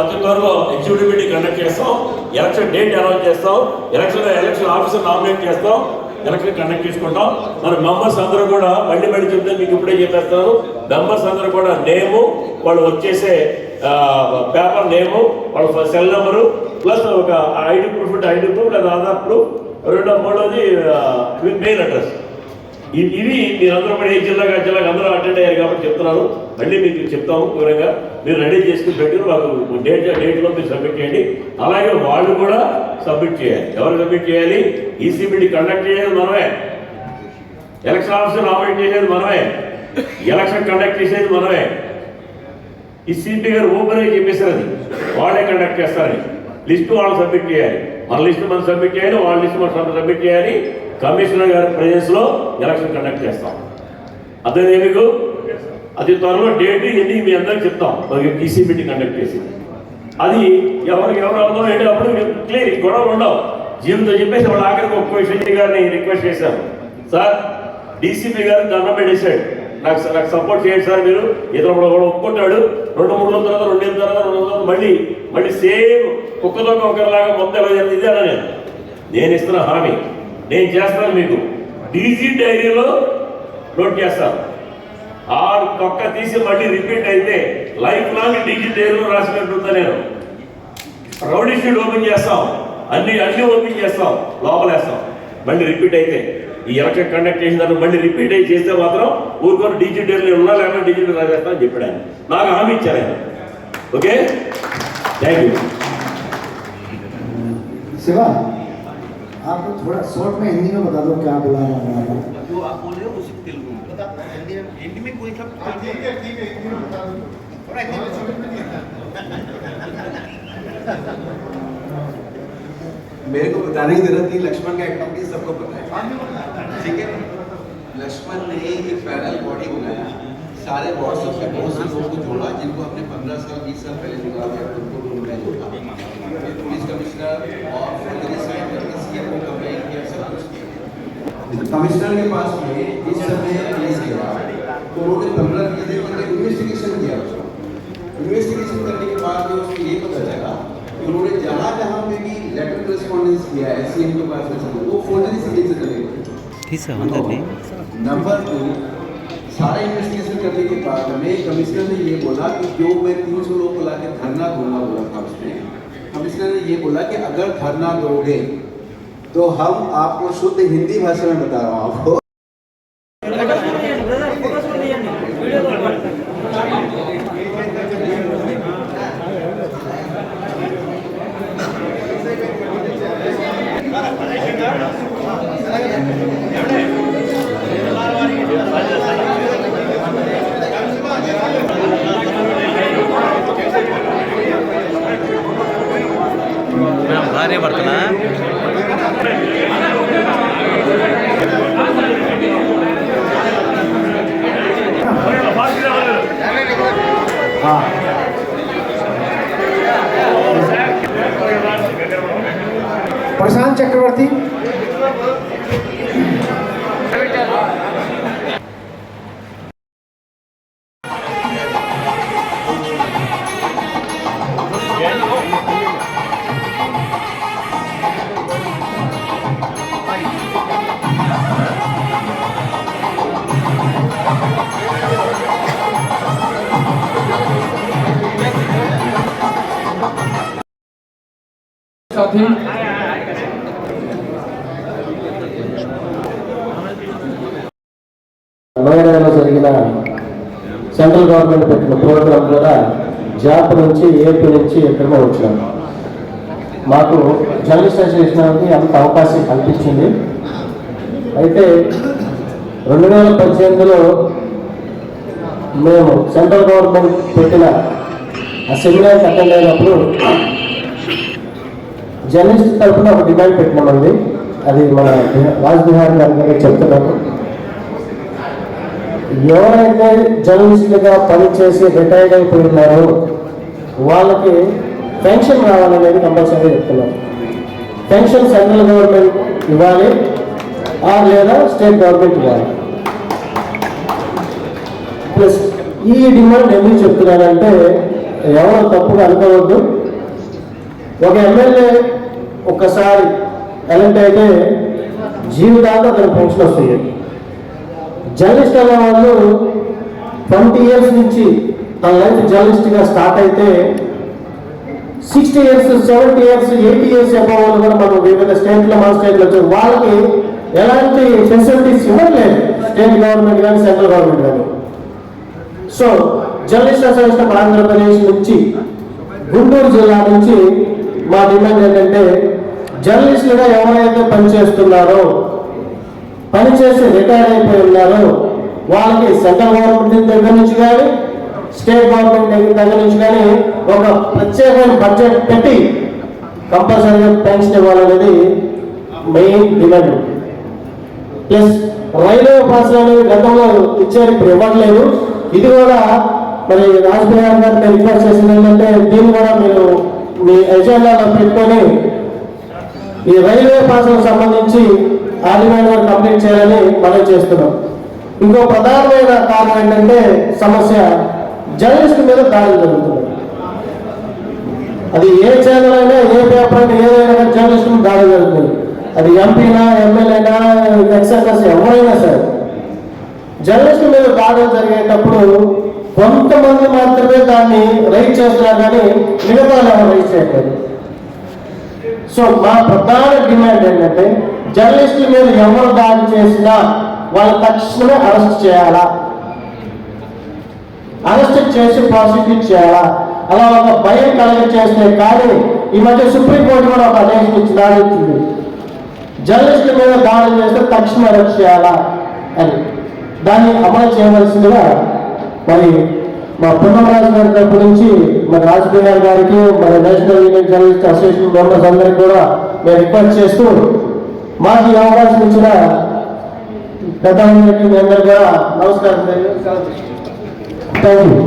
అతి త్వరలో executive meeting conduct చేస్తాం. ఎలక్షన్ డేట్ అనౌన్స్ చేస్తాం. ఎలక్షన్ ఎలక్షన్ ఆఫీసర్ నామినేట్ చేస్తాం. ఎలక్షన్ కండక్ట్ చేసుకుంటాం. మన మెంబర్స్ అందరూ కూడా మళ్ళీ మళ్ళీ చెప్తే మీకు ఇప్పుడే చెప్పేస్తాను. మెంబర్స్ అందరూ కూడా నేము వాళ్ళు వచ్చేసే పేపర్ నేము వాళ్ళ సెల్ నెంబరు ప్లస్ ఒక ఐడి ప్రూఫ్ ఐడి ప్రూఫ్ లేదా ఆధార్ ప్రూఫ్ రెండో మూడోది మెయిల్ అడ్రస్ ఇది ఇవి మీరందరూ కూడా ఏ జిల్లాగా జిల్లాగా అందరూ అటెండ్ అయ్యారు కాబట్టి చెప్తున్నాను మళ్ళీ మీకు చెప్తాము వివరంగా. మీరు రెడీ చేసుకుని పెట్టారు మాకు డేట్ డేట్లో మీరు సబ్మిట్ చేయండి. అలాగే వాళ్ళు కూడా సబ్మిట్ చేయాలి. ఎవరు సబ్మిట్ చేయాలి? ఈసీబీడీ కండక్ట్ చేయాలి మనమే. ఎలక్షన్ ఆఫీసర్ ఆపరేట్ చేసేది మనమే. ఎలక్షన్ కండక్ట్ చేసేది మనమే. ఈ సిపి గారు ఓపెన్ అని చెప్పేశారు అది. వాళ్ళే కండక్ట్ చేస్తారని లిస్ట్ వాళ్ళు సబ్మిట్ చేయాలి. మన లిస్ట్ మనం సబ్మిట్ చేయాలి వాళ్ళ లిస్ట్ మనం సబ్మిట్ చేయాలి. కమిషనర్ గారి ప్రెజెన్స్లో ఎలక్షన్ కండక్ట్ చేస్తాం. అదే మీకు అది త్వరలో డేట్ ఎన్ని మీ అందరికి చెప్తాం. ఈసీ మీటింగ్ కండక్ట్ చేసి. అది ఎవరికి ఎవరు అవుతాం ఏంటి అప్పుడు క్లియర్ గొడవలు ఉండవు. జీవితం చెప్పేసి వాళ్ళ ఆఖరికి ఒక్క విషయం గారిని రిక్వెస్ట్ చేశాను సార్ డీసీపీ గారు దండం పెట్టేశాడు. నాకు నాకు సపోర్ట్ చేయండి సార్ మీరు. ఇతను కూడా ఒప్పుకుంటాడు. రెండు మూడు రోజుల తర్వాత రెండు తర్వాత రెండు రోజుల తర్వాత మళ్ళీ మళ్ళీ సేమ్ కుక్కతో ఒకరిలాగా మొత్తం ఎలా జరిగింది ఇదే నేను. నేను ఇస్తున్న హామీ. నేను చేస్తాను మీకు. డీజీ డైరీలో నోట్ చేస్తాను. ఆరు తొక్క తీసి మళ్ళీ రిపీట్ అయితే లైఫ్ లాంగ్ డీజీ డైరీలో రాసినట్టుందా నేను. రౌడీ షీట్ ఓపెన్ చేస్తాం. అన్ని అన్ని ఓపెన్ చేస్తాం. లోపలేస్తాం. మళ్ళీ రిపీట్ అయితే. ఈ ఎలక్షన్ కండక్ట్ చేసిన తర్వాత మళ్ళీ రిపీట్ అయ్యి చేస్తే మాత్రం ఊరుకొని డిజిటల్ ఉన్నా లేకపోతే డిజిటల్ రాసేస్తా అని చెప్పాడు. ఆయన నాకు హామీ ఇచ్చారు ఆయన. ఓకే? థ్యాంక్ యూ शिवा आप थोड़ा शॉर्ट में हिंदी में बता दो क्या बोला है। आपने जो आप बोल रहे हो उसी तेलुगु में। बता हिंदी में हिंदी में कोई सब ठीक है ठीक है हिंदी में बता दो। थोड़ा हिंदी में समझ में मेरे को बताने की ज़रूरत नहीं लक्ष्मण का एक्टिविटी सबको पता है। ठीक है? लक्ष्मण ने एक पैनल बॉडी बनाया। सारे व्हाट्सएप पे बहुत से लोगों को जोड़ा जिनको हमने पंद्रह साल बीस साल पहले निकाला था उनको उन्होंने जोड़ा। पुलिस कमिश्नर और फौजी साइन करके सीएम को कंप्लेन किया सब कुछ किया कमिश्नर के पास गए इस समय केस गया तो उन्होंने पंद्रह दिए थे उन्होंने इन्वेस्टिगेशन किया उसको। इन्वेस्टिगेशन करने के बाद में उसको ये पता चला कि उन्होंने जहाँ जहाँ पे भी लेटर रेस्पॉन्डेंस किया है सी के पास में वो फोर्जरी से चले गए। नंबर टू तो सारा इन्वेस्टिगेशन करने के बाद में कमिश्नर ने ये बोला कि जो मैं तीन सौ लोग को ला के धरना दूँगा बोला था उसने। कमिश्नर ने ये बोला कि अगर धरना दोगे तो हम आपको शुद्ध हिंदी भाषा में बता रहा हूँ आपको। ಭಾರಿ बर्तना प्रशांत चक्रवर्ती। జరిగిన సెంట్రల్ గవర్నమెంట్ పెట్టిన ప్రోగ్రాం ద్వారా జాబ్ నుంచి ఏపీ నుంచి ఎక్కడో వచ్చాము మాకు జర్నలిస్ట్ అసోసియేషన్కి అంత అవకాశం కల్పించింది. అయితే రెండు వేల పద్దెనిమిదిలో మేము సెంట్రల్ గవర్నమెంట్ పెట్టిన ఆ సెమినార్కి అటెండ్ అయినప్పుడు జర్నలిస్ట్ తరఫున ఒక డిమాండ్ పెట్టినామండి. అది మన రాజ్ బిహార్ గారి చెప్తున్నాము ఎవరైతే జర్నలిస్టులుగా పనిచేసి రిటైర్డ్ అయిపోయి ఉన్నారో వాళ్ళకి పెన్షన్ రావాలనేది కంపల్సరీ చెప్తున్నాం. పెన్షన్ సెంట్రల్ గవర్నమెంట్ ఇవ్వాలి ఆ లేదా స్టేట్ గవర్నమెంట్ ఇవ్వాలి. ప్లస్ ఈ డిమాండ్ ఎందుకు చెప్తున్నానంటే ఎవరు తప్పుగా అనుకోవద్దు. ఒక ఎమ్మెల్యే ఒక్కసారి ఎలాంటి అయితే జీవితాంతం అతను పెన్షన్ వస్తుంది. జర్నలిస్ట్ అనే వాళ్ళు ట్వంటీ ఇయర్స్ నుంచి తన లైఫ్ జర్నలిస్ట్గా స్టార్ట్ అయితే sixty years seventy years eighty years అబ్బా వాళ్ళు కూడా మనం వివిధ స్టేట్లో మన స్టేట్లో వచ్చాం వాళ్ళకి ఎలాంటి ఫెసిలిటీస్ ఇవ్వట్లేదు స్టేట్ గవర్నమెంట్ కానీ సెంట్రల్ గవర్నమెంట్ కానీ. So journalist association of Andhra Pradesh నుంచి గుంటూరు జిల్లా నుంచి మా డిమాండ్ ఏంటంటే జర్నలిస్టులుగా ఎవరైతే పనిచేస్తున్నారో పనిచేసి రిటైర్ అయిపోయి ఉన్నారు వాళ్ళకి సెంట్రల్ గవర్నమెంట్ దగ్గర నుంచి కానీ స్టేట్ గవర్నమెంట్ దగ్గర నుంచి కానీ ఒక ప్రత్యేకమైన బడ్జెట్ పెట్టి కంపల్సరీగా పెన్షన్ ఇవ్వాలనేది మెయిన్ డిమాండ్ ప్లస్ రైల్వే పాసులు అనేవి గతంలో ఇచ్చారు ఇప్పుడు ఇవ్వట్లేదు. ఇది కూడా మరి రాజకీయ గారు నేను రిక్వెస్ట్ చేసింది ఏంటంటే దీన్ని కూడా మీరు మీ ఎజెండాలో పెట్టుకొని ఈ రైల్వే పాసులకు సంబంధించి ఆ వరకు కంప్లీట్ చేయాలని మనం చేస్తున్నాం. ఇంకో ప్రధానమైన కారణం ఏంటంటే సమస్య జర్నలిస్ట్ మీద దాడులు జరుగుతుంది అది ఏ ఛానల్ అయినా ఏ పేపర్ అయినా ఏదైనా జర్నలిస్ట్ మీద దాడి జరుగుతుంది అది ఎంపీనా ఎమ్మెల్యేనా ఎక్సెస్ ఎవరైనా సరే. జర్నలిస్ట్ మీద దాడులు జరిగేటప్పుడు కొంతమంది మాత్రమే దాన్ని రైట్ చేస్తున్నారు కానీ మిగతా ఎవరు రైట్ చేయట్లేదు. సో మా ప్రధాన డిమాండ్ ఏంటంటే జర్నలిస్టుల మీద ఎవరు దాడి చేసినా వాళ్ళు తక్షణమే అరెస్ట్ చేయాలా? అరెస్ట్ చేసి ప్రాసిక్యూట్ చేయాలా? అలా ఒక భయం కలగ చేస్తే కానీ ఈ మధ్య సుప్రీంకోర్టు కూడా ఒక ఆదేశం ఇచ్చి దాడి ఇచ్చింది. జర్నలిస్టుల మీద దాడి చేస్తే తక్షణ అరెస్ట్ చేయాలా అని. దాన్ని అమలు చేయవలసిందిగా మరి మా పున్నమరాజు గారి తరపు నుంచి మరి రాజకీయ గారికి మన national union journalist association members అందరికీ కూడా మేము రిక్వెస్ట్ చేస్తూ మాకు ఈ అవకాశం ఇచ్చిన పెద్దలందరికీ మీ అందరికీ నమస్కారం థ్యాంక్ యూ